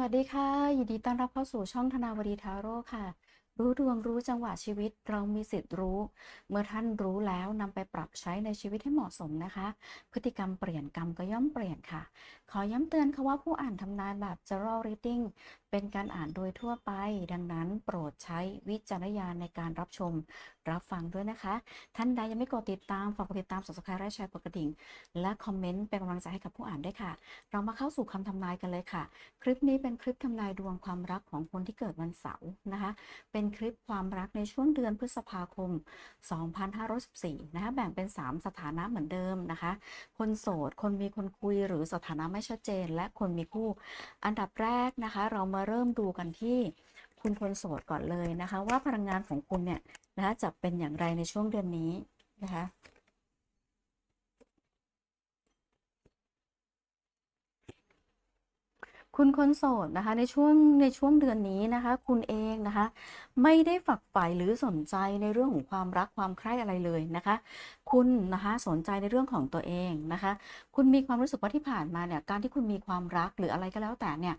วัสดีค่ะ ยินดีต้อนรับเข้าสู่ช่องธนาวดีทาโร่ค่ะ รู้ดวงรู้จังหวะชีวิตเรามีสิทธิ์รู้ เมื่อท่านรู้แล้วนำไปปรับใช้ในชีวิตให้เหมาะสมนะคะ พฤติกรรมเปลี่ยนกรรมก็ย่อมเปลี่ยนค่ะ ขอย้ำเตือนค่ะว่าผู้อ่านทำนายแบบ general reading เป็นการอ่านโดยทั่วไป ดังนั้นโปรดใช้วิจารณญาณในการรับชม รับฟังด้วยนะคะ ท่านใดยังไม่กดติดตามฝากกดติดตาม subscribe และแชร์กดกระดิ่ง และคอมเมนต์เป็นกำลังใจให้กับผู้อ่านด้วยค่ะ เรามาเข้าสู่คำทำนายกันเลยค่ะ คลิปนี้เป็นคลิปทำนายดวงความรักของคนที่เกิดวันเสาร์นะคะ เป็นคลิปความรักในช่วงเดือนพฤษภาคม 2514นะคะแบ่งเป็น 3 สถานะเหมือนเดิมนะคะ คนโสด คนมีคนคุยหรือสถานะไม่ชัดเจน และคนมีคู่ อันดับแรกนะคะ เรามาเริ่มดูกันที่ คุณคนโสดก่อนเลยนะคะ ว่าพลังงานของคุณเนี่ยนะคะจะเป็นอย่างไรในช่วงเดือนนี้นะคะคุณคนโสดนะคะในช่วงในช่วงเดือนนี้นะคะ คุณเองนะคะ ไม่ได้ฝักใฝ่หรือสนใจในเรื่องของความรักความใคร่อะไรเลยนะคะ คุณนะคะสนใจในเรื่องของตัวเองนะคะ คุณมีความรู้สึกว่าที่ผ่านมาเนี่ยการที่คุณมีความรักหรืออะไรก็แล้วแต่เนี่ย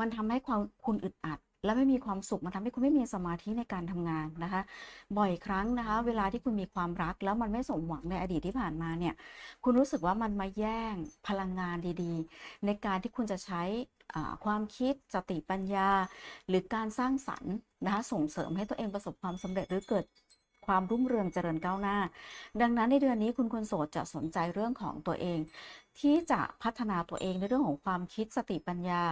มันทำให้ความคุณอึดอัด และไม่มีความสุขมันทำให้คุณไม่มีสมาธิในการทำงานนะคะ บ่อยครั้งนะคะ เวลาที่คุณมีความรักแล้วมันไม่สมหวังในอดีตที่ผ่านมาเนี่ยคุณรู้สึกว่ามันมาแย่งพลังงานดีๆ ในการที่คุณจะใช้ความคิดสติปัญญา หรือการสร้างสรรค์นะคะส่งเสริมให้ตัวเองประสบความสำเร็จหรือเกิด ความรุ่งเรืองเจริญก้าวหน้า ดังนั้นในเดือนนี้คุณคนโสดจะสนใจเรื่องของตัวเอง ที่จะพัฒนาตัวเองในเรื่องของความคิดสติปัญญา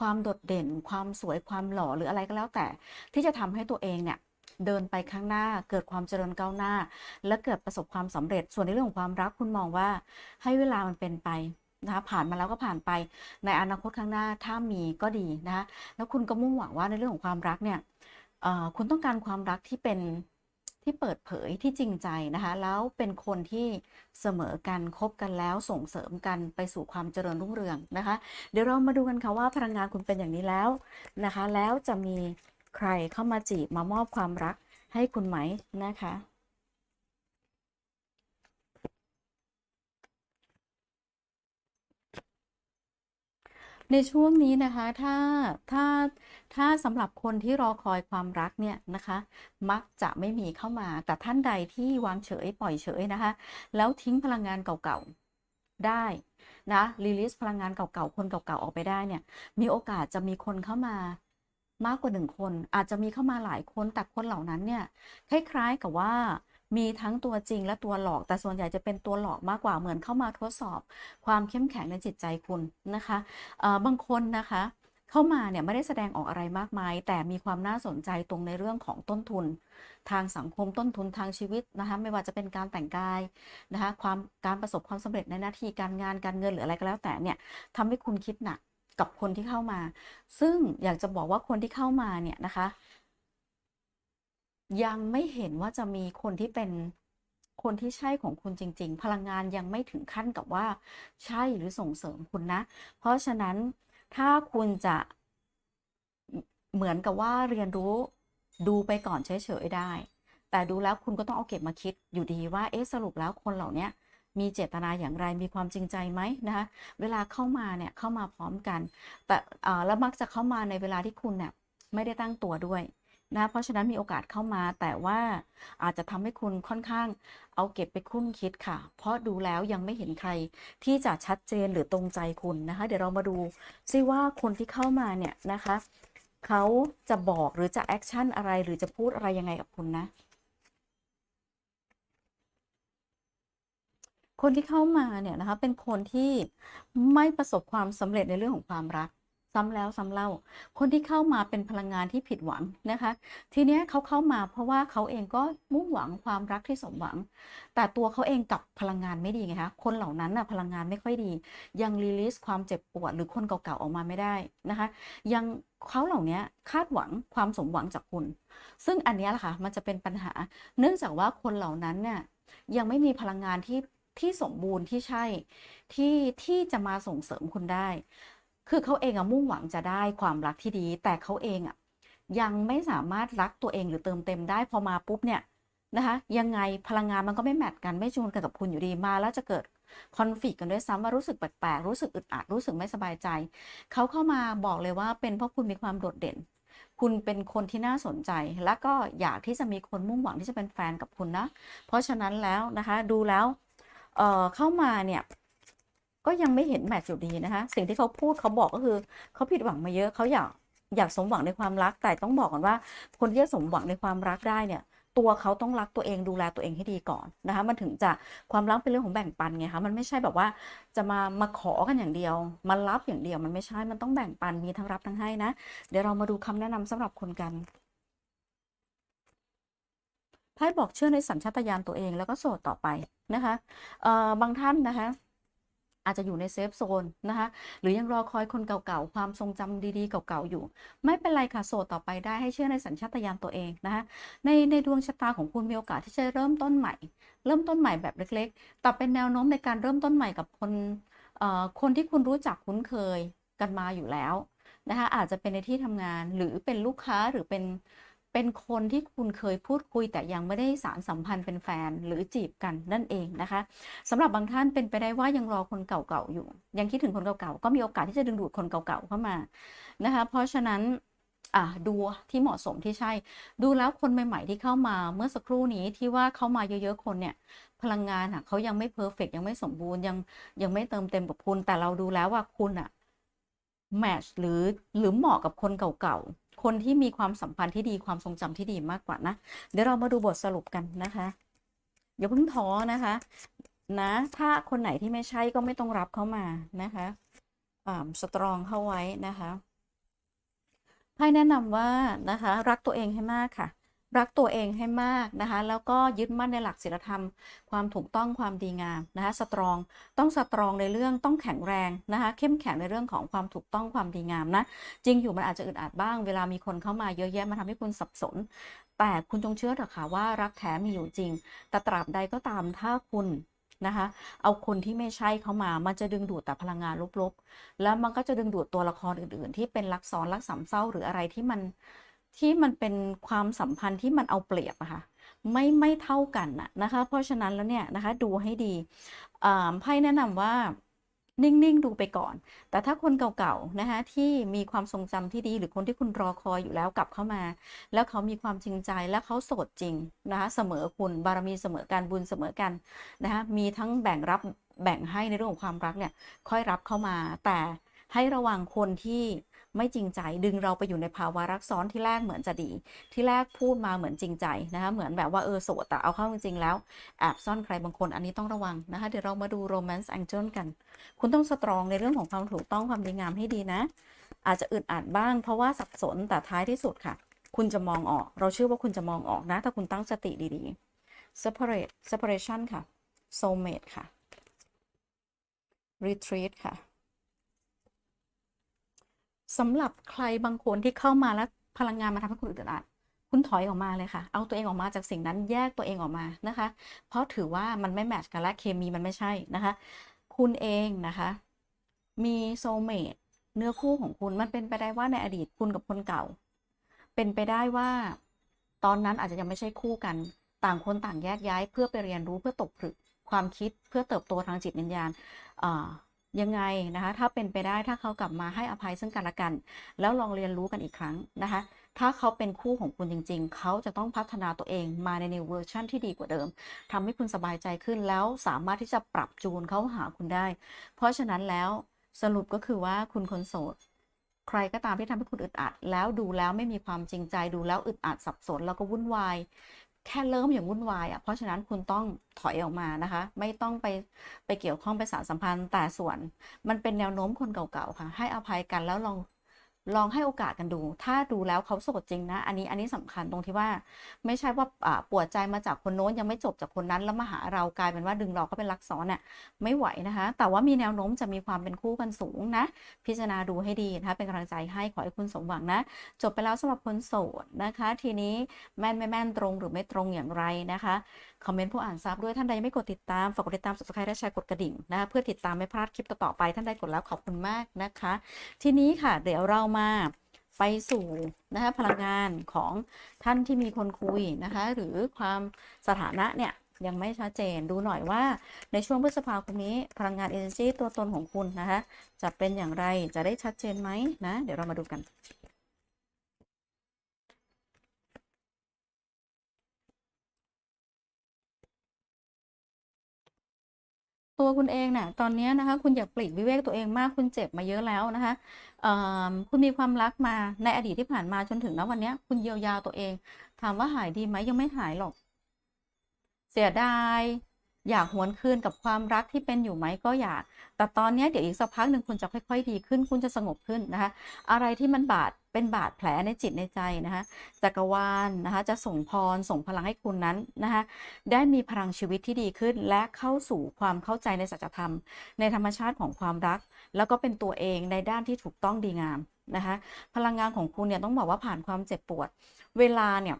ความโดดเด่น ความสวยความหล่อหรืออะไรก็แล้วแต่ ที่จะทำให้ตัวเองเนี่ยเดินไปข้างหน้าเกิดความเจริญก้าวหน้า และเกิดประสบความสำเร็จส่วนในเรื่องของความรักคุณมองว่า ให้เวลามันเป็นไปนะคะผ่านมาแล้วก็ผ่านไปในอนาคตข้างหน้าถ้ามีก็ดีนะคะแล้วคุณก็มุ่งหวังว่าในเรื่องของความรักเนี่ยคุณต้องการความรักที่เป็น ที่เปิดเผยที่จริงใจนะคะ แล้วเป็นคนที่เสมอกันคบกันแล้วส่งเสริมกันไปสู่ความเจริญรุ่งเรืองนะคะ เดี๋ยวเรามาดูกันค่ะว่าพลังงานคุณเป็นอย่างนี้แล้วนะคะ แล้วจะมีใครเข้ามาจีบมามอบความรักให้คุณไหมนะคะ ในช่วงนี้นะคะถ้าถ้าถ้าสำหรับคนที่รอคอยความรักเนี่ยนะคะ มักจะไม่มีเข้ามา แต่ท่านใดที่วางเฉยปล่อยเฉยนะคะ แล้วทิ้งพลังงานเก่าๆได้นะรีลิสพลังงานเก่าๆคนเก่าๆออกไปได้เนี่ย มีโอกาสจะมีคนเข้ามามากกว่าหนึ่งคน อาจจะมีเข้ามาหลายคนแต่คนเหล่านั้นเนี่ยคล้ายๆกับว่า มีทั้งตัวจริงและตัวหลอก แต่ส่วนใหญ่จะเป็นตัวหลอกมากกว่าเหมือนเข้ามาทดสอบ ความเข้มแข็งในจิตใจคุณนะคะบางคนนะคะเข้ามาเนี่ยไม่ได้แสดงออกอะไรมากมาย แต่มีความน่าสนใจตรงในเรื่องของต้นทุน ทางสังคมต้นทุนทางชีวิตนะคะไม่ว่าจะเป็นการแต่งกายนะคะความการประสบความสำเร็จในหน้าที่การงานการเงินหรืออะไรก็แล้วแต่เนี่ยทำให้คุณคิดหนักกับคนที่เข้ามา ซึ่งอยากจะบอกว่าคนที่เข้ามาเนี่ยนะคะ ยังไม่เห็นว่าจะมีคนที่เป็นคนที่ใช่ของคุณจริง ๆ พลังงานยังไม่ถึงขั้นกับว่า ใช่หรือส่งเสริมคุณนะ เพราะฉะนั้นถ้าคุณจะเหมือนกับว่าเรียนรู้ดูไปก่อนเฉยๆได้ แต่ดูแล้วคุณก็ต้องเอาเก็บมาคิดอยู่ดีว่าเอ๊ะสรุปแล้วคนเหล่านี้มีเจตนาอย่างไรมีความจริงใจไหมนะคะเวลาเข้ามาเนี่ยเข้ามาพร้อมกัน แต่อ่าแล้วมักจะเข้ามาในเวลาที่คุณเนี่ยไม่ได้ตั้งตัวด้วย นะเพราะฉะนั้นมีโอกาสเข้ามาแต่ว่าอาจจะทำให้คุณค่อนข้างเอาเก็บไปคุ้นคิดค่ะ เพราะดูแล้วยังไม่เห็นใครที่จะชัดเจนหรือตรงใจคุณนะคะ เดี๋ยวเรามาดูซิว่าคนที่เข้ามาเนี่ยนะคะเขาจะบอกหรือจะแอคชั่นอะไรหรือจะพูดอะไรยังไงกับคุณนะ คนที่เข้ามาเนี่ยนะคะเป็นคนที่ไม่ประสบความสำเร็จในเรื่องของความรัก ซ้ำแล้วซ้ำเล่า คนที่เข้ามาเป็นพลังงานที่ผิดหวังนะคะ ทีเนี้ยเขาเข้ามาเพราะว่าเขาเองก็มุ่งหวังความรักที่สมหวัง แต่ตัวเขาเองกับพลังงานไม่ดีไงคะคนเหล่านั้นน่ะพลังงานไม่ค่อยดี ยังรีลิสความเจ็บปวดหรือคนเก่าๆออกมาไม่ได้นะคะ ยังเขาเหล่านี้คาดหวังความสมหวังจากคุณ ซึ่งอันเนี้ยแหละค่ะมันจะเป็นปัญหา เนื่องจากว่าคนเหล่านั้นเนี่ยยังไม่มีพลังงานที่ที่สมบูรณ์ที่ใช่ที่ที่จะมาส่งเสริมคุณได้ คือเขาเองอะมุ่งหวังจะได้ความรักที่ดี แต่เขาเองอะยังไม่สามารถรักตัวเองหรือเติมเต็มได้พอมาปุ๊บเนี่ยนะคะยังไงพลังงานมันก็ไม่แมทกันไม่จูนกันกับคุณอยู่ดีมา แล้วจะเกิดคอนฟ lict กันด้วยซ้ำว่ารู้สึกแปลกๆรู้สึกอึดอัดรู้สึกไม่สบายใจเขาเข้ามาบอกเลยว่าเป็นเพราะคุณมีความโดดเด่น คุณเป็นคนที่น่าสนใจ และก็อยากที่จะมีคนมุ่งหวังที่จะเป็นแฟนกับคุณนะ เพราะฉะนั้นแล้วนะคะดูแล้วเออเข้ามาเนี่ย ก็ยังไม่เห็นแมทอยู่ดีนะคะ สิ่งที่เขาพูดเขาบอกก็คือเขาผิดหวังมาเยอะเขาอยากอยากสมหวังในความรัก แต่ต้องบอกก่อนว่า คนที่จะสมหวังในความรักได้เนี่ย ตัวเขาต้องรักตัวเองดูแลตัวเองให้ดีก่อนนะคะ มันถึงจะความรักเป็นเรื่องของแบ่งปันไงคะมันไม่ใช่แบบว่าจะมามาขอกันอย่างเดียวมารับอย่างเดียวมันไม่ใช่มันต้องแบ่งปันมีทั้งรับทั้งให้นะเดี๋ยวเรามาดูคำแนะนำสำหรับคนกันไพ่บอกเชื่อในสัญชาตญาณตัวเองแล้วก็โสดต่อไปนะคะเอ่อบางท่านนะคะ อาจจะอยู่ในเซฟโซนนะคะหรือยังรอคอยคนเก่าๆ ความทรงจำดีๆ เก่าๆ อยู่ ไม่เป็นไรค่ะโสดต่อไปได้ให้เชื่อในสัญชาตญาณตัวเองนะคะในในดวงชะตาของคุณมีโอกาสที่จะเริ่มต้นใหม่ เริ่มต้นใหม่แบบเล็กๆ แต่เป็นแนวโน้มในการเริ่มต้นใหม่กับคนเอ่อคนที่คุณรู้จักคุ้นเคยกันมาอยู่แล้วนะคะอาจจะเป็นในที่ทำงานหรือเป็นลูกค้าหรือเป็น เป็นคนที่คุณเคยพูดคุย แต่ยังไม่ได้สารสัมพันธ์เป็นแฟนหรือจีบกันนั่นเองนะคะสำหรับบางท่านเป็นไปได้ว่ายังรอคนเก่าๆอยู่ ยังคิดถึงคนเก่าๆก็มีโอกาสที่จะดึงดูดคนเก่าๆเข้ามานะคะ เพราะฉะนั้นดูที่เหมาะสมที่ใช่ ดูแล้วคนใหม่ๆที่เข้ามาเมื่อสักครู่นี้ที่ว่าเข้ามาเยอะๆคนเนี่ย พลังงานอะเขายังไม่เพอร์เฟกยังไม่สมบูรณ์ยังยังไม่เติมเต็มกับคุณ แต่เราดูแล้วว่าคุณอะแมทช์หรือหรือเหมาะกับคนเก่าๆ คนที่มีความสัมพันธ์ที่ดีความทรงจำที่ดีมากกว่านะ เดี๋ยวเรามาดูบทสรุปกันนะคะอย่าเพิ่งท้อนะคะ นะ ถ้าคนไหนที่ไม่ใช่ก็ไม่ต้องรับเข้ามานะคะอ่าสตรองเข้าไว้นะคะไพ่แนะนำว่านะคะ รักตัวเองให้มากค่ะ รักตัวเองให้มากนะคะ แล้วก็ยึดมั่นในหลักศีลธรรม ความถูกต้องความดีงามนะคะสตรองต้องสตรองในเรื่องต้องแข็งแรงนะคะ เข้มแข็งในเรื่องของความถูกต้องความดีงามนะจริงอยู่มันอาจจะอึดอัดบ้าง เวลามีคนเข้ามาเยอะแยะมาทำให้คุณสับสน แต่คุณจงเชื่อเถอะค่ะว่ารักแท้มีอยู่จริง แต่ตราบใดก็ตามถ้าคุณนะคะเอาคนที่ไม่ใช่เข้ามา มันจะดึงดูดแต่พลังงานลบๆ แล้วมันก็จะดึงดูดตัวละครอื่นๆ ที่เป็นรักซ้อนรักสามเศร้าหรืออะไรที่มัน ที่มันเป็นความสัมพันธ์ที่มันเอาเปรียบอะค่ะไม่ไม่เท่ากันนะนะคะ เพราะฉะนั้นแล้วเนี่ยนะคะดูให้ดีอ่าไพ่แนะนำว่านิ่ง ๆ ดูไปก่อน แต่ถ้าคนเก่าๆ นะคะที่มีความทรงจำที่ดีหรือคนที่คุณรอคอยอยู่แล้วกลับเข้ามา แล้วเขามีความจริงใจและเขาโสดจริงนะคะเสมอคุณบารมีเสมอกันบุญเสมอกันนะคะมีทั้งแบ่งรับแบ่งให้ในเรื่องของความรักเนี่ยค่อยรับเข้ามา แต่ให้ระวังคนที่ ไม่จริงใจ ดึงเราไปอยู่ในภาวะรักซ้อนที่แรกเหมือนจะดี ที่แรกพูดมาเหมือนจริงใจนะคะเหมือนแบบว่าเออโสดแต่เอาเข้าจริงๆแล้วแอบซ่อนใครบางคนอันนี้ต้องระวังนะคะเดี๋ยวเรามาดู romance angel กัน คุณต้องสตรองในเรื่องของความถูกต้องความดีงามให้ดีนะ อาจจะอึดอัดบ้าง เพราะว่าสับสนแต่ท้ายที่สุดค่ะ คุณจะมองออก เราเชื่อว่าคุณจะมองออกนะ ถ้าคุณตั้งสติดีๆ separate separation ค่ะ soulmate ค่ะ retreat ค่ะ สำหรับใครบางคนที่เข้ามาแล้วพลังงานมาทำให้คุณอึดอัดคุณถอยออกมาเลยค่ะ เอาตัวเองออกมาจากสิ่งนั้นแยกตัวเองออกมานะคะ เพราะถือว่ามันไม่แมทช์กันและเคมีมันไม่ใช่นะคะ คุณเองนะคะ มีโซเมตเนื้อคู่ของคุณมันเป็นไปได้ว่าในอดีตคุณกับคนเก่า เป็นไปได้ว่า ตอนนั้นอาจจะยังไม่ใช่คู่กัน ต่างคนต่างแยกย้าย เพื่อไปเรียนรู้เพื่อตกผลึกความคิดเพื่อเติบโตทางจิตวิญญาณอ่า ยังไงนะคะถ้าเป็นไปได้ถ้าเขากลับมาให้อภัยซึ่งกันและกัน แล้วลองเรียนรู้กันอีกครั้งนะคะถ้าเขาเป็นคู่ของคุณจริง ๆ เขาจะต้องพัฒนาตัวเองมาใน new version ที่ดีกว่าเดิมทำให้คุณสบายใจขึ้นแล้วสามารถที่จะปรับจูนเขาหาคุณได้ เพราะฉะนั้นแล้วสรุปก็คือว่าคุณคนโสด ใครก็ตามที่ทำให้คุณอึดอัด แล้วดูแล้วไม่มีความจริงใจดูแล้วอึดอัดสับสนแล้วก็วุ่นวาย แค่เริ่มอย่างวุ่นวายอะเพราะฉะนั้นคุณต้อง ถอยออกมานะคะ ไม่ต้องไปไปเกี่ยวข้องไปสารสัมพันธ์แต่ส่วน มันเป็นแนวโน้มคนเก่าๆค่ะ ให้อภัยกันแล้วลองลองให้โอกาสกันดู ถ้าดูแล้วเขาโสดจริงนะ อันนี้ อันนี้สำคัญตรงที่ว่า ไม่ใช่ว่าปวดใจมาจากคนโน้นยังไม่จบจากคนนั้น แล้วมาหาเรากลายเป็นว่าดึงเราก็เป็นรักซ้อนเนี่ยไม่ไหวนะคะ แต่ว่ามีแนวโน้มจะมีความเป็นคู่กันสูงนะ พิจารณาดูให้ดีนะคะ เป็นกำลังใจให้ขอให้คุณสมหวังนะ จบไปแล้วสำหรับคนโสดนะคะ ทีนี้แม่นไม่แม่นตรงหรือไม่ตรงอย่างไรนะคะคอมเมนต์ผู้อ่านทราบด้วยท่านใดยังไม่กดติดตาม ฝากกดติดตาม subscribe และแชร์กดกระดิ่งนะเพื่อติดตามไม่พลาดคลิปต่อๆไป ท่านใดกดแล้วขอบคุณมากนะคะ ทีนี้ค่ะ เดี๋ยวเรามาไปสู่นะคะพลังงานของท่านที่มีคนคุยนะคะ หรือความสถานะเนี่ยยังไม่ชัดเจนดูหน่อยว่าในช่วงพฤษภาคมนี้ พลังงาน energy ตัวตนของคุณนะคะ จะเป็นอย่างไรจะได้ชัดเจนไหมนะ เดี๋ยวเรามาดูกัน ตัวคุณเองเนี่ยตอนนี้นะคะ คุณอยากปลีกวิเวกตัวเองมากคุณเจ็บมาเยอะแล้วนะคะคุณมีความรักมาในอดีตที่ผ่านมาจนถึงณวันนี้คุณเยียวยาตัวเอง ถามว่าหายดีไหมยังไม่หายหรอก เสียดาย อยากหวนคืนกับความรักที่เป็นอยู่ไหมก็อยาก แต่ตอนนี้เดี๋ยวอีกสักพักหนึ่งคุณจะค่อย ๆ ดีขึ้น คุณจะสงบขึ้นนะคะ อะไรที่มันบาดเป็นบาดแผลในจิตในใจนะคะจักรวาลนะคะจะส่งพรส่งพลังให้คุณนั้นนะคะได้มีพลังชีวิตที่ดีขึ้น และเข้าสู่ความเข้าใจในสัจธรรม ในธรรมชาติของความรัก แล้วก็เป็นตัวเองในด้านที่ถูกต้องดีงามนะคะพลังงานของคุณเนี่ยต้องบอกว่าผ่านความเจ็บปวด เวลาเนี่ย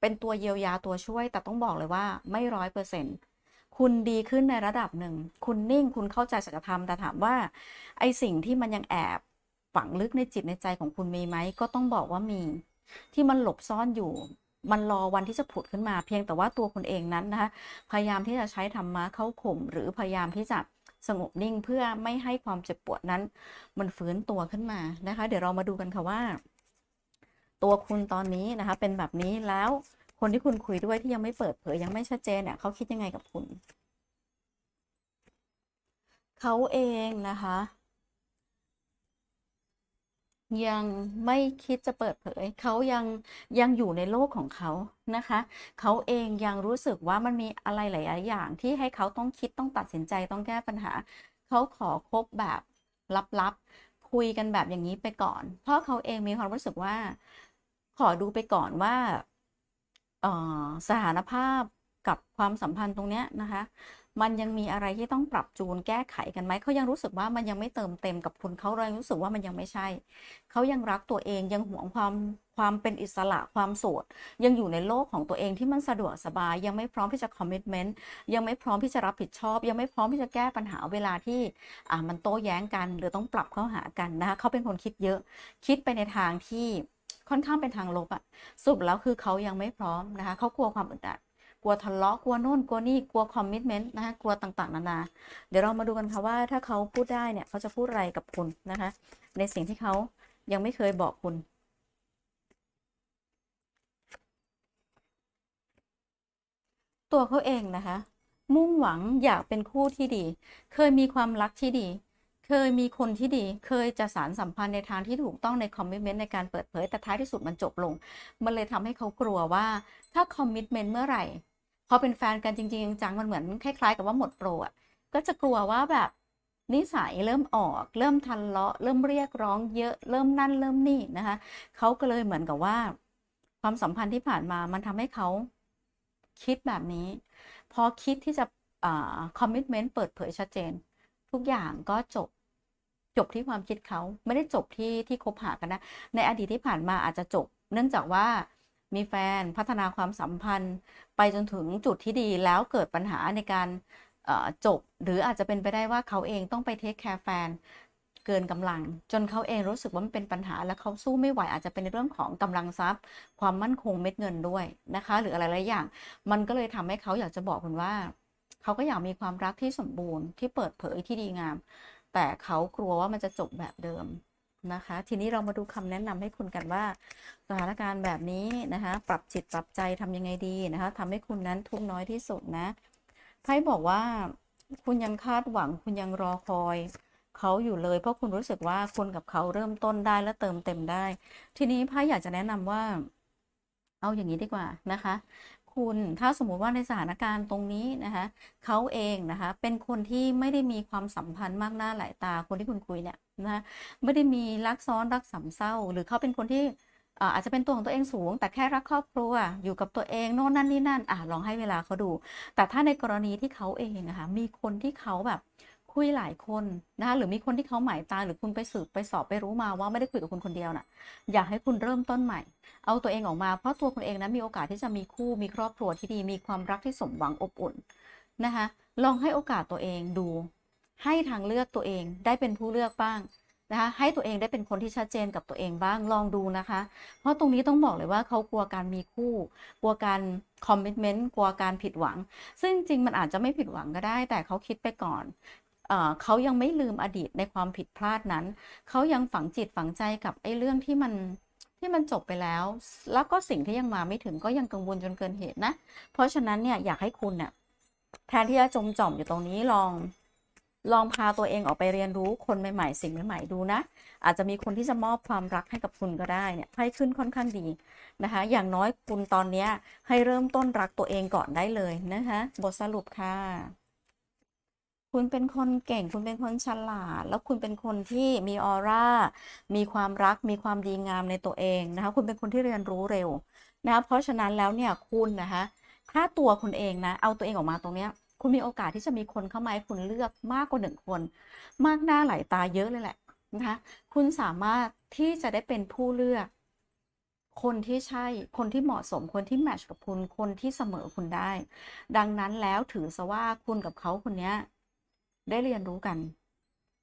เป็นตัวเยียวยาตัวช่วย แต่ต้องบอกเลยว่าไม่ร้อยเปอร์เซ็นต์ คุณดีขึ้นในระดับหนึ่ง คุณนิ่งคุณเข้าใจสัจธรรมแต่ถามว่า ไอสิ่งที่มันยังแอบฝังลึกในจิตในใจของคุณมีไหมก็ต้องบอกว่ามี ที่มันหลบซ่อนอยู่ มันรอวันที่จะผุดขึ้นมา เพียงแต่ว่าตัวคุณเองนั้นนะคะพยายามที่จะใช้ธรรมะเข้าข่มหรือพยายามที่จะสงบนิ่งเพื่อไม่ให้ความเจ็บปวดนั้น มันฟื้นตัวขึ้นมานะคะ เดี๋ยวเรามาดูกันค่ะว่า ตัวคุณตอนนี้นะคะ เป็นแบบนี้แล้ว คนที่คุณคุยด้วยที่ยังไม่เปิดเผยยังไม่ชัดเจนเนี่ยเขาคิดยังไงกับคุณ เขาเองนะคะ ยังไม่คิดจะเปิดเผย เขายังยังอยู่ในโลกของเขานะคะ เขาเองยังรู้สึกว่ามันมีอะไรหลาย ๆ อย่างที่ให้เขาต้องคิดต้องตัดสินใจต้องแก้ปัญหา เขาขอคบแบบลับ ๆ คุยกันแบบอย่างนี้ไปก่อน เพราะเขาเองมีความรู้สึกว่า ขอดูไปก่อนว่า สถานภาพกับความสัมพันธ์ตรงเนี้ยนะคะ มันยังมีอะไรที่ต้องปรับจูนแก้ไขกันไหมเขายังรู้สึกว่ามันยังไม่เติมเต็มกับคุณเขาเลยรู้สึกว่ามันยังไม่ใช่ เขายังรักตัวเองยังหวงความความเป็นอิสระความโสด ยังอยู่ในโลกของตัวเองที่มันสะดวกสบาย ยังไม่พร้อมที่จะคอมมิชเมนต์ยังไม่พร้อมที่จะรับผิดชอบ ยังไม่พร้อมที่จะแก้ปัญหาเวลาที่อ่ามันโต้แย้งกัน หรือต้องปรับเข้าหากันนะคะเขาเป็นคนคิดเยอะ คิดไปในทางที่ ค่อนข้างเป็นทางลบอะสรุปแล้วคือเขายังไม่พร้อมนะคะเขากลัวความอึดอัดกลัวทะเลาะกลัวโน่นกลัวนี่กลัวคอมมิชเมนต์นะคะกลัวต่างๆ นานา เดี๋ยวเรามาดูกันค่ะว่าถ้าเขาพูดได้เนี่ยเขาจะพูดอะไรกับคุณนะคะ ในสิ่งที่เขายังไม่เคยบอกคุณตัวเขาเองนะคะ มุ่งหวังอยากเป็นคู่ที่ดี เคยมีความรักที่ดี เคยมีคนที่ดี เคยจะสารสัมพันธ์ในทางที่ถูกต้องในคอมมิชเมนต์ในการเปิดเผย แต่ท้ายที่สุดมันจบลง มันเลยทำให้เขากลัวว่าถ้าคอมมิชเมนต์เมื่อไหร่พอเป็นแฟนกันจริงๆจังมันเหมือนคล้ายๆ กับว่าหมดโปรอะก็จะกลัวว่าแบบนิสัยเริ่มออก เริ่มทะเลาะ เริ่มเรียกร้องเยอะเริ่มนั่นเริ่มนี่นะคะเขาก็เลยเหมือนกับว่า ความสัมพันธ์ที่ผ่านมามันทำให้เขาคิดแบบนี้ พอคิดที่จะคอมมิชเมนต์เปิดเผยชัดเจน ทุกอย่างก็จบ จบที่ความคิดเขาไม่ได้จบที่ที่คบหากันนะ ในอดีตที่ผ่านมาอาจจะจบ เนื่องจากว่ามีแฟนพัฒนาความสัมพันธ์ ไปจนถึงจุดที่ดีแล้วเกิดปัญหาในการจบ หรืออาจจะเป็นไปได้ว่าเขาเองต้องไปเทคแคร์แฟนเกินกำลัง จนเขาเองรู้สึกว่ามันเป็นปัญหา แล้วเขาสู้ไม่ไหวอาจจะเป็นในเรื่องของกำลังทรัพย์ ความมั่นคงเม็ดเงินด้วยนะคะ หรืออะไรหลายอย่าง มันก็เลยทำให้เขาอยากจะบอกคุณว่า เขาก็อยากมีความรักที่สมบูรณ์ที่เปิดเผยที่ดีงาม แต่เขากลัวว่ามันจะจบแบบเดิมนะคะ ทีนี้เรามาดูคำแนะนำให้คุณกันว่าสถานการณ์แบบนี้นะคะ ปรับจิตปรับใจทำยังไงดีนะคะทำให้คุณนั้นทุกน้อยที่สุดนะไพ่บอกว่าคุณยังคาดหวังคุณยังรอคอยเขาอยู่เลย เพราะคุณรู้สึกว่าคุณกับเขาเริ่มต้นได้และเติมเต็มได้ ทีนี้ไพ่อยากจะแนะนำว่า เอาอย่างนี้ดีกว่านะคะ คุณถ้าสมมุติว่าในสถานการณ์ตรงนี้นะคะเขาเองนะคะเป็นคนที่ไม่ได้มีความสัมพันธ์มากหน้าหลายตาคนที่คุณคุยเนี่ยนะคะไม่ได้มีรักซ้อนรักสามเศร้า หรือเขาเป็นคนที่อาจจะเป็นตัวของตัวเองสูง แต่แค่รักครอบครัวอยู่กับตัวเองโน่นนั่นนี่นั่นอะลองให้เวลาเขาดู แต่ถ้าในกรณีที่เขาเองนะคะมีคนที่เขาแบบ คุยหลายคนนะคะหรือมีคนที่เขาหมายตาหรือคุณไปสืบไปสอบไปรู้มาว่าไม่ได้คุยกับคุณคนเดียวน่ะ อยากให้คุณเริ่มต้นใหม่ เอาตัวเองออกมาเพราะตัวคุณเองนั้นมีโอกาสที่จะมีคู่มีครอบครัวที่ดี มีความรักที่สมหวังอบอุ่นนะคะลองให้โอกาสตัวเองดู ให้ทางเลือกตัวเองได้เป็นผู้เลือกบ้างนะคะให้ตัวเองได้เป็นคนที่ชัดเจนกับตัวเองบ้างลองดูนะคะ เพราะตรงนี้ต้องบอกเลยว่าเขากลัวการมีคู่ กลัวการคอมมิชเมนต์กลัวการผิดหวัง ซึ่งจริงมันอาจจะไม่ผิดหวังก็ได้ แต่เขาคิดไปก่อน เขายังไม่ลืมอดีตในความผิดพลาดนั้น เขายังฝังจิตฝังใจกับไอ้เรื่องที่มันที่มันจบไปแล้ว แล้วก็สิ่งที่ยังมาไม่ถึงก็ยังกังวลจนเกินเหตุนะ เพราะฉะนั้นเนี่ยอยากให้คุณเนี่ยแทนที่จะจมจ่อมอยู่ตรงนี้ลอง ลองพาตัวเองออกไปเรียนรู้คนใหม่ๆ สิ่งใหม่ๆดูนะ อาจจะมีคนที่จะมอบความรักให้กับคุณก็ได้เนี่ยไพ่ขึ้นค่อนข้างดีนะคะ อย่างน้อยคุณตอนนี้ให้เริ่มต้นรักตัวเองก่อนได้เลยนะคะ บทสรุปค่ะ คุณเป็นคนเก่ง คุณเป็นคนฉลาด แล้วคุณเป็นคนที่มีออร่า มีความรัก มีความดีงามในตัวเองนะคะ คุณเป็นคนที่เรียนรู้เร็วนะคะเพราะฉะนั้นแล้วเนี่ยคุณนะคะ ถ้าตัวคุณเองนะ เอาตัวเองออกมาตรงเนี้ย คุณมีโอกาสที่จะมีคนเข้ามาให้คุณเลือกมากกว่าหนึ่งคน มากหน้าหลายตาเยอะเลยแหละนะคะ คุณสามารถที่จะได้เป็นผู้เลือก คนที่ใช่ คนที่เหมาะสม คนที่แมทช์กับคุณ คนที่เสมอคุณได้ ดังนั้นแล้วถือซะว่าคุณกับเขาคนเนี้ย ได้เรียนรู้กัน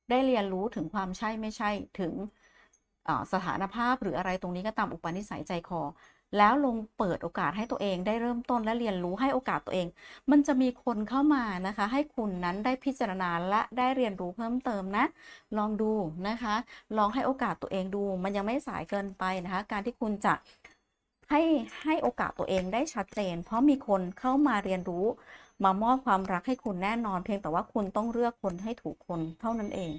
ได้เรียนรู้ถึงความใช่ไม่ใช่ถึงสถานภาพหรืออะไรตรงนี้ก็ตามอุปนิสัยใจคอ แล้วลงเปิดโอกาสให้ตัวเองได้เริ่มต้นและเรียนรู้ให้โอกาสตัวเอง มันจะมีคนเข้ามานะคะ ให้คุณนั้นได้พิจารณาและได้เรียนรู้เพิ่มเติมนะ ลองดูนะคะ ลองให้โอกาสตัวเองดู มันยังไม่สายเกินไปนะคะ การที่คุณจะให้ให้โอกาสตัวเองได้ชัดเจน เพราะมีคนเข้ามาเรียนรู้ มามอบความรักให้คุณแน่นอน เพียงแต่ว่าคุณต้องเลือกคนให้ถูกคนเท่านั้นเอง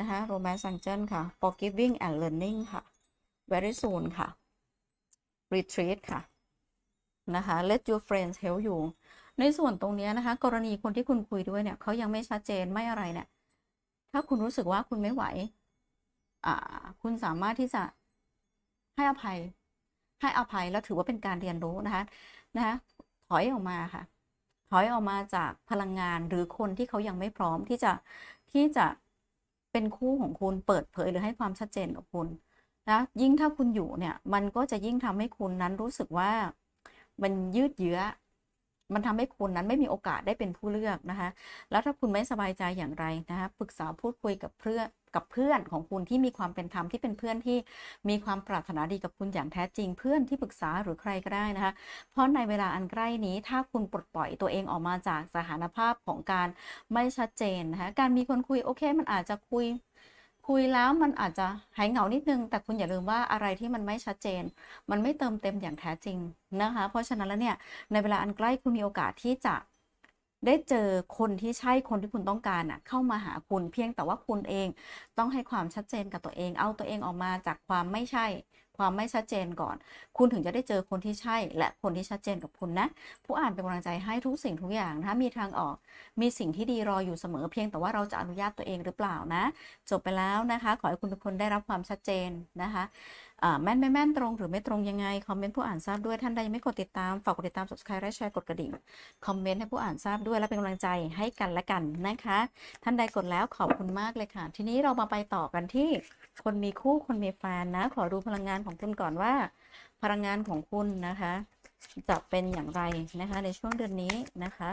นะคะ Romance Angel ค่ะ Forgiving and Learning ค่ะ Very soon ค่ะ Retreat ค่ะนะคะ Let your friends help you ในส่วนตรงนี้นะคะ กรณีคนที่คุณคุยด้วยเนี่ยเขายังไม่ชัดเจนไม่อะไรเนี่ย ถ้าคุณรู้สึกว่าคุณไม่ไหว อ่า คุณสามารถที่จะให้อภัย ให้อภัยแล้วถือว่าเป็นการเรียนรู้นะคะ นะคะถอยออกมาค่ะ ถอยออกมาจากพลังงานหรือคนที่เขายังไม่พร้อมที่จะที่จะเป็นคู่ของคุณเปิดเผยหรือให้ความชัดเจนกับคุณนะยิ่งถ้าคุณอยู่เนี่ยมันก็จะยิ่งทำให้คุณนั้นรู้สึกว่ามันยืดเยื้อ มันทำให้คุณนั้นไม่มีโอกาสได้เป็นผู้เลือกนะคะ แล้วถ้าคุณไม่สบายใจอย่างไรนะคะปรึกษาพูดคุยกับเพื่อนกับเพื่อนของคุณที่มีความเป็นธรรมที่เป็นเพื่อนที่มีความปรารถนาดีกับคุณอย่างแท้จริง เพื่อนที่ปรึกษาหรือใครก็ได้นะคะ เพราะในเวลาอันใกล้นี้ถ้าคุณปลดปล่อยตัวเองออกมาจากสถานภาพของการไม่ชัดเจนนะคะการมีคนคุยโอเค มันอาจจะคุย คุยแล้วมันอาจจะหายเหงานิดนึง แต่คุณอย่าลืมว่าอะไรที่มันไม่ชัดเจน มันไม่เติมเต็มอย่างแท้จริงนะคะ เพราะฉะนั้นแล้วเนี่ยในเวลาอันใกล้คุณมีโอกาสที่จะได้เจอคนที่ใช่คนที่คุณต้องการอะเข้ามาหาคุณเพียงแต่ว่าคุณเองต้องให้ความชัดเจนกับตัวเอง เอาตัวเองออกมาจากความไม่ใช่ ความไม่ชัดเจนก่อน คุณถึงจะได้เจอคนที่ใช่ และคนที่ชัดเจนกับคุณนะ ผู้อ่านเป็นกำลังใจให้ทุกสิ่งทุกอย่างนะคะมีทางออก มีสิ่งที่ดีรออยู่เสมอเพียงแต่ว่าเราจะอนุญาตตัวเองหรือเปล่านะ จบไปแล้วนะคะ ขอให้คุณทุกคนได้รับความชัดเจนนะคะแม่นไม่แม่นตรงหรือไม่ตรงยังไง คอมเมนต์ผู้อ่านทราบด้วยท่านใดยังไม่กดติดตาม ฝากกดติดตาม subscribe และแชร์กดกระดิ่ง คอมเมนต์ให้ผู้อ่านทราบด้วยและเป็นกำลังใจให้กันและกันนะคะ ท่านใดกดแล้วขอบคุณมากเลยค่ะ ทีนี้เรามาไปต่อกันที่ คนมีคู่คนมีแฟนนะ ขอดูพลังงานของคุณก่อนว่า พลังงานของคุณนะคะ จะเป็นอย่างไรนะคะ ในช่วงเดือนนี้นะคะ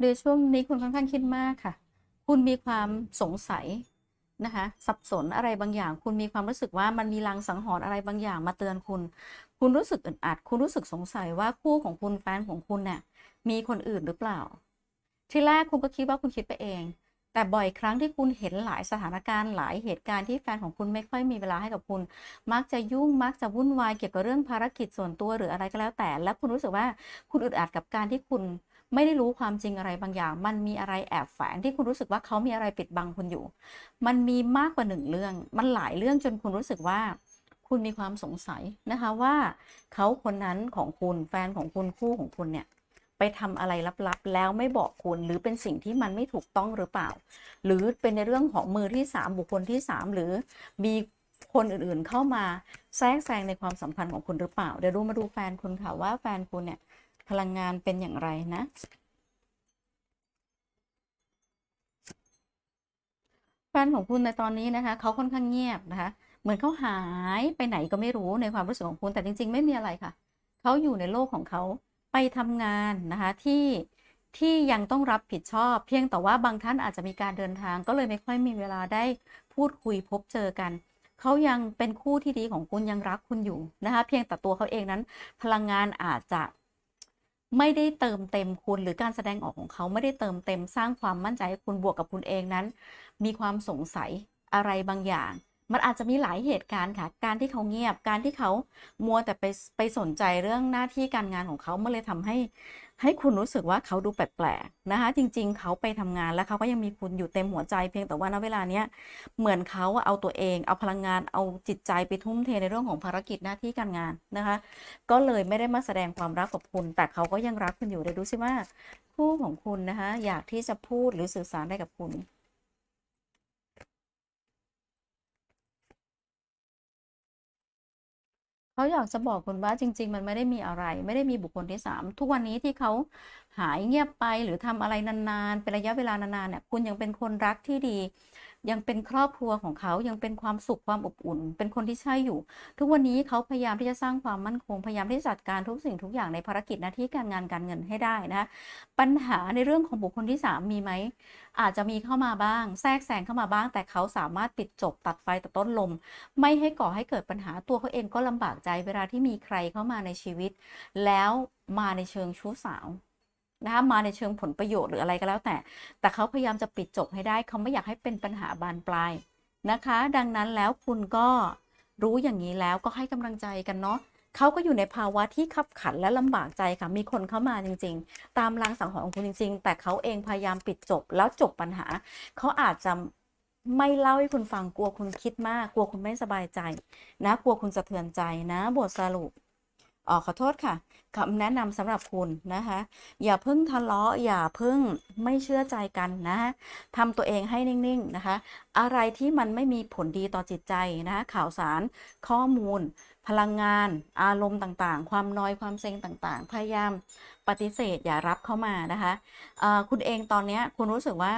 โดยช่วงนี้คุณค่อนข้างคิดมากค่ะ คุณมีความสงสัย นะคะสับสนอะไรบางอย่าง คุณมีความรู้สึกว่ามันมีลางสังหรณ์อะไรบางอย่างมาเตือนคุณ คุณรู้สึกอึดอัด คุณรู้สึกสงสัยว่าคู่ของคุณแฟนของคุณเนี่ยมีคนอื่นหรือเปล่า ที่แรกคุณก็คิดว่าคุณคิดไปเอง แต่บ่อยครั้งที่คุณเห็นหลายสถานการณ์หลายเหตุการณ์ที่แฟนของคุณไม่ค่อยมีเวลาให้กับคุณ มักจะยุ่งมักจะวุ่นวายเกี่ยวกับเรื่องภารกิจส่วนตัวหรืออะไรก็แล้วแต่ และคุณรู้สึกว่าคุณอึดอัดกับการที่คุณ ไม่ได้รู้ความจริงอะไรบางอย่าง มันมีอะไรแอบแฝงที่คุณรู้สึกว่าเขามีอะไรปิดบังคุณอยู่ มันมีมากกว่าหนึ่งเรื่อง มันหลายเรื่องจนคุณรู้สึกว่า คุณมีความสงสัยนะคะว่า เขาคนนั้นของคุณแฟนของคุณคู่ของคุณเนี่ยไปทำอะไรลับๆ แล้วไม่บอกคุณหรือเป็นสิ่งที่มันไม่ถูกต้องหรือเปล่า หรือเป็นในเรื่องของมือที่สามบุคคลที่สามหรือมีคนอื่นๆเข้ามาแทรกแซงในความสัมพันธ์ของคุณหรือเปล่า เดี๋ยวดูมาดูแฟนคุณค่ะว่าแฟนคุณเนี่ย พลังงานเป็นอย่างไรนะ แฟนของคุณในตอนนี้นะคะเขาค่อนข้างเงียบนะคะ เหมือนเขาหายไปไหนก็ไม่รู้ในความรู้สึกของคุณแต่จริง ๆ ไม่มีอะไรค่ะเขาอยู่ในโลกของเขาไปทำงานนะคะที่ที่ยังต้องรับผิดชอบ เพียงแต่ว่าบางท่านอาจจะมีการเดินทาง ก็เลยไม่ค่อยมีเวลาได้พูดคุยพบเจอกันเขายังเป็นคู่ที่ดีของคุณยังรักคุณอยู่นะคะ เพียงแต่ตัวเขาเองนั้น พลังงานอาจจะ ไม่ได้เติมเต็มคุณหรือการแสดงออกของเขาไม่ได้เติมเต็มสร้างความมั่นใจให้คุณบวกกับคุณเองนั้น มีความสงสัยอะไรบางอย่าง มันอาจจะมีหลายเหตุการณ์ค่ะ การที่เขาเงียบการที่เขามัวแต่ไปไปสนใจเรื่องหน้าที่การงานของเขามันเลยทำให้ ให้คุณรู้สึกว่าเขาดูแปลกๆนะคะ จริง ๆ เขาไปทำงานแล้วเขาก็ยังมีคุณอยู่เต็มหัวใจเพียงแต่ว่าณเวลาเนี้ยเหมือนเขาเอาตัวเอง เอาพลังงานเอาจิตใจไปทุ่มเทในเรื่องของภารกิจหน้าที่การงานนะคะ ก็เลยไม่ได้มาแสดงความรักกับคุณ แต่เขาก็ยังรักคุณอยู่เลยดูซิว่าคู่ของคุณนะคะอยากที่จะพูดหรือสื่อสารได้กับคุณ เขาอยากจะบอกคุณว่าจริง ๆ มันไม่ได้มีอะไร ไม่ได้มีบุคคลที่3ทุกวันนี้ที่เขาหายเงียบไปหรือทำอะไรนานๆเป็นระยะเวลานานๆเนี่ยคุณยังเป็นคนรักที่ดี ยังเป็นครอบครัวของเขายังเป็นความสุขความอบอุ่น เป็นคนที่ใช่อยู่ ทุกวันนี้เขาพยายามที่จะสร้างความมั่นคง พยายามที่จะจัดการทุกสิ่งทุกอย่างในภารกิจหน้าที่การงานการเงินให้ได้นะคะปัญหาในเรื่องของบุคคลที่ 3 มีไหมอาจจะมีเข้ามาบ้าง แทรกแซงเข้ามาบ้าง แต่เขาสามารถปิดจบตัดไฟแต่ต้นลม ไม่ให้ก่อให้เกิดปัญหาตัวเขาเองก็ลำบากใจเวลาที่มีใครเข้ามาในชีวิต แล้วมาในเชิงชู้สาว นะคะมาในเชิงผลประโยชน์หรืออะไรก็แล้วแต่ แต่เขาพยายามจะปิดจบให้ได้เขาไม่อยากให้เป็นปัญหาบานปลายนะคะ ดังนั้นแล้วคุณก็รู้อย่างงี้แล้วก็ให้กำลังใจกันเนาะเขาก็อยู่ในภาวะที่คับขันและลำบากใจค่ะมีคนเข้ามาจริง ๆ ตามลางสังหรณ์ของคุณจริง ๆ แต่เขาเองพยายามปิดจบแล้วจบปัญหาเขาอาจจะไม่เล่าให้คุณฟังกลัวคุณคิดมาก กลัวคุณไม่สบายใจ นะ กลัวคุณสะเทือนใจนะ บทสรุปอ๋อขอโทษค่ะ คำแนะนำสำหรับคุณนะคะ อย่าเพิ่งทะเลาะอย่าเพิ่งไม่เชื่อใจกันนะทำตัวเองให้นิ่งๆนะคะ อะไรที่มันไม่มีผลดีต่อจิตใจนะคะข่าวสารข้อมูล พลังงาน อารมณ์ต่างๆ ความนอยความเซ็งต่างๆ พยายามปฏิเสธอย่ารับเข้ามานะคะอ่าคุณเองตอนนี้คุณรู้สึกว่า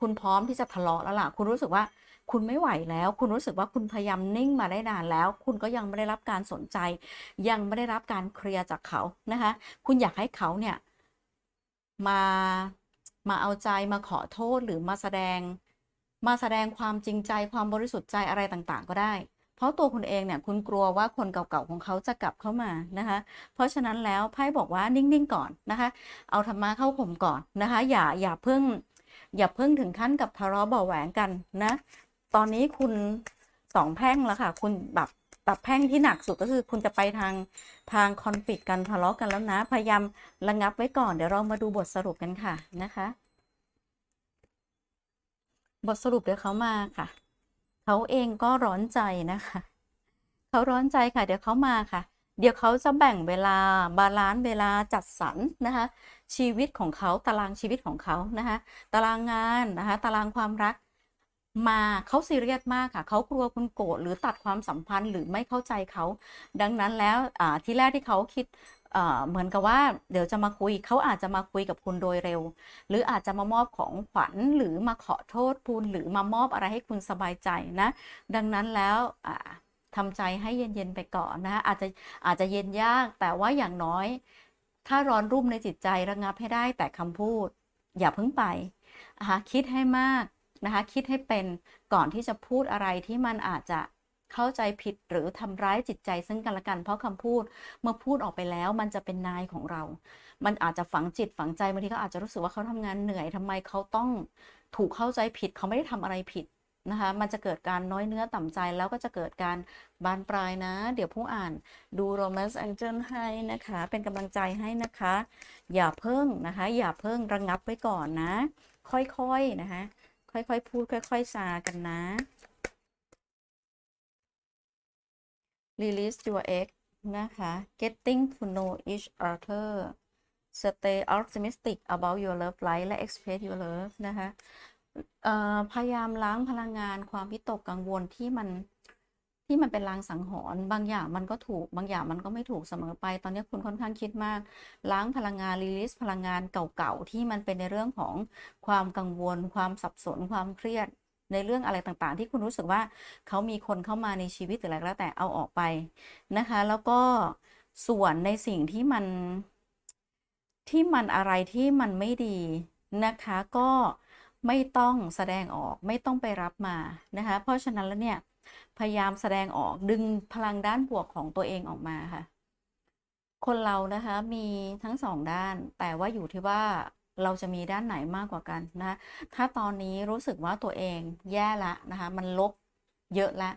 คุณพร้อมที่จะทะเลาะแล้วล่ะ คุณรู้สึกว่า คุณไม่ไหวแล้ว คุณรู้สึกว่าคุณพยายามนิ่งมาได้นานแล้ว คุณก็ยังไม่ได้รับการสนใจ ยังไม่ได้รับการเคลียร์จากเขานะคะ คุณอยากให้เขาเนี่ยมามาเอาใจมาขอโทษหรือมาแสดง มาแสดงความจริงใจความบริสุทธิ์ใจอะไรต่างๆ ก็ได้ เพราะตัวคุณเองเนี่ยคุณกลัวว่าคนเก่าๆของเขาจะกลับเข้ามานะคะ เพราะฉะนั้นแล้วไพ่บอกว่านิ่งๆก่อนนะคะ เอาธรรมะเข้าข่มก่อนนะคะ อย่าอย่าเพิ่งอย่าเพิ่งถึงขั้นกับทะเลาะเบาแหวงกันนะ ตอนนี้คุณ2แพร่งแล้วค่ะ คุณแบบแบบแพร่งที่หนักสุดก็คือคุณจะไปทางทาง conflict กันทะเลาะกันแล้วนะ พยายามระงับไว้ก่อน เดี๋ยวเรามาดูบทสรุปกันค่ะนะคะ บทสรุปเดี๋ยวเขามาค่ะ เขาเองก็ร้อนใจนะคะเขาร้อนใจค่ะ เดี๋ยวเขามาค่ะ เดี๋ยวเขาจะแบ่งเวลาบาลันซ์เวลาจัดสรรนะคะ ชีวิตของเขาตารางชีวิตของเขานะคะ ตารางงานนะคะ ตารางความรัก มาเขาซีเรียสมากค่ะ เขากลัวคุณโกรธหรือตัดความสัมพันธ์หรือไม่เข้าใจเขา ดังนั้นแล้วที่แรกที่เขาคิดเหมือนกับว่าเดี๋ยวจะมาคุยเขาอาจจะมาคุยกับคุณโดยเร็ว หรืออาจจะมามอบของขวัญหรือมาขอโทษคุณหรือมามอบอะไรให้คุณสบายใจนะ ดังนั้นแล้วอ่าทำใจให้เย็นๆไปก่อนนะคะอาจจะอาจจะเย็นยากแต่ว่าอย่างน้อย ถ้าร้อนรุ่มในจิตใจระงับให้ได้แต่คำพูด อย่าเพิ่งไปคิดให้มาก นะคะคิดให้เป็นก่อนที่จะพูดอะไรที่มันอาจจะเข้าใจผิดหรือทำร้ายจิตใจซึ่งกันและกัน เพราะคำพูดเมื่อพูดออกไปแล้วมันจะเป็นนายของเรา มันอาจจะฝังจิตฝังใจบางทีเขาอาจจะรู้สึกว่าเขาทำงานเหนื่อยทำไมเขาต้องถูกเข้าใจผิดเขาไม่ได้ทำอะไรผิดนะคะมันจะเกิดการน้อยเนื้อต่ำใจแล้วก็จะเกิดการบานปลายนะ เดี๋ยวผู้อ่านดู Romance Angel ให้นะคะ เป็นกำลังใจให้นะคะ อย่าเพิ่งนะคะ อย่าเพิ่งระงับไว้ก่อนนะ ค่อยๆนะคะ ค่อยๆพูดค่อยๆซากันนะ Release your ex นะคะ Getting to know each other Stay optimistic about your love life และ express your love นะคะพยายามล้างพลังงานความวิตกกังวลที่มัน ที่มันเป็นลางสังหรณ์บางอย่างมันก็ถูกบางอย่างมันก็ไม่ถูกเสมอไป ตอนนี้คุณค่อนข้างคิดมาก ล้างพลังงาน Release พลังงานเก่าๆที่มันเป็นในเรื่องของความกังวล ความสับสนความเครียดในเรื่องอะไรต่างๆ ที่คุณรู้สึกว่าเขามีคนเข้ามาในชีวิตหรืออะไรก็แล้วแต่เอาออกไปนะคะ แล้วก็ส่วนในสิ่งที่มันที่มันอะไรที่มันไม่ดีนะคะก็ไม่ต้องแสดงออกไม่ต้องไปรับมานะคะ เพราะฉะนั้นแล้วเนี่ย พยายามแสดงออกดึงพลังด้านบวกของตัวเองออกมาค่ะ คนเรานะคะมีทั้งสองด้าน แต่ว่าอยู่ที่ว่าเราจะมีด้านไหนมากกว่ากันนะคะถ้าตอนนี้รู้สึกว่าตัวเองแย่ละนะคะ มันลบเยอะละ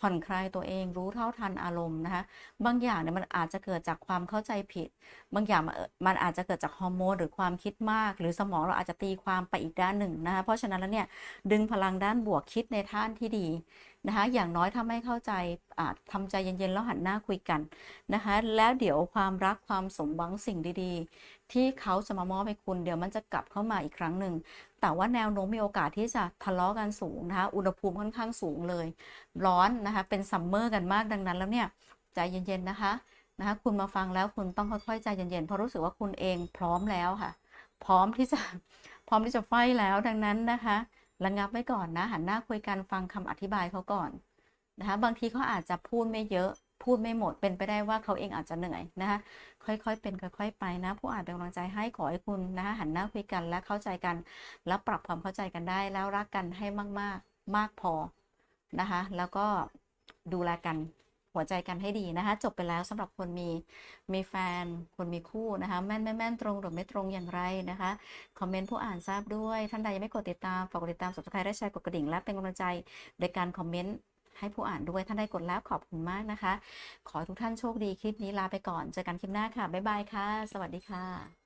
ผ่อนคลายตัวเองรู้เท่าทันอารมณ์นะคะ บางอย่างเนี่ยมันอาจจะเกิดจากความเข้าใจผิด บางอย่างมันเอ่อมันอาจจะเกิดจากฮอร์โมนหรือความคิดมาก หรือสมองเราอาจจะตีความไปอีกด้านหนึ่งนะคะ เพราะฉะนั้นแล้วเนี่ยดึงพลังด้านบวกคิดในท่านที่ดี นะคะอย่างน้อยถ้าไม่เข้าใจอาจทำใจเย็นๆแล้วหันหน้าคุยกันนะคะแล้วเดี๋ยวความรักความสมหวังสิ่งดีๆ ที่เขาจะมามอบให้คุณเดี๋ยวมันจะกลับเข้ามาอีกครั้งหนึ่งแต่ว่าแนวโน้มมีโอกาสที่จะทะเลาะกันสูงนะคะอุณหภูมิค่อนข้างสูงเลย ร้อนนะคะเป็นซัมเมอร์กันมากดังนั้นแล้วเนี่ยใจเย็นๆนะคะนะคะคุณมาฟังแล้วคุณต้องค่อยๆใจเย็นๆเพราะรู้สึกว่าคุณเองพร้อมแล้วค่ะ พร้อมที่จะพร้อมที่จะไฟแล้วดังนั้นนะคะ ระงับไว้ก่อนนะ หันหน้าคุยกันฟังคำอธิบายเขาก่อนนะคะ บางทีเขาอาจจะพูดไม่เยอะพูดไม่หมดเป็นไปได้ว่าเขาเองอาจจะเหนื่อยนะคะค่อยๆเป็นค่อยๆไปนะผู้อ่านเป็นกำลังใจให้ขอให้คุณนะคะหันหน้าคุยกันและเข้าใจกัน แล้วปรับความเข้าใจกันได้ แล้วรักกันให้มากๆมากพอนะคะ แล้วก็ดูแลกัน หัวใจกันให้ดีนะคะ จบไปแล้วสำหรับคนมีมีแฟน คนมีคู่นะคะแม่นไม่แม่นตรงหรือไม่ตรงอย่างไรนะคะคอมเมนต์ผู้อ่านทราบด้วย ท่านใดยังไม่กดติดตามฝากกดติดตาม subscribe และแชร์กดกระดิ่งและเป็นกำลังใจในการคอมเมนต์ให้ผู้อ่านด้วยท่านใดกดแล้วขอบคุณมากนะคะ ขอให้ทุกท่านโชคดีคลิปนี้ลาไปก่อน เจอกันคลิปหน้าค่ะ บ๊ายบายค่ะ สวัสดีค่ะ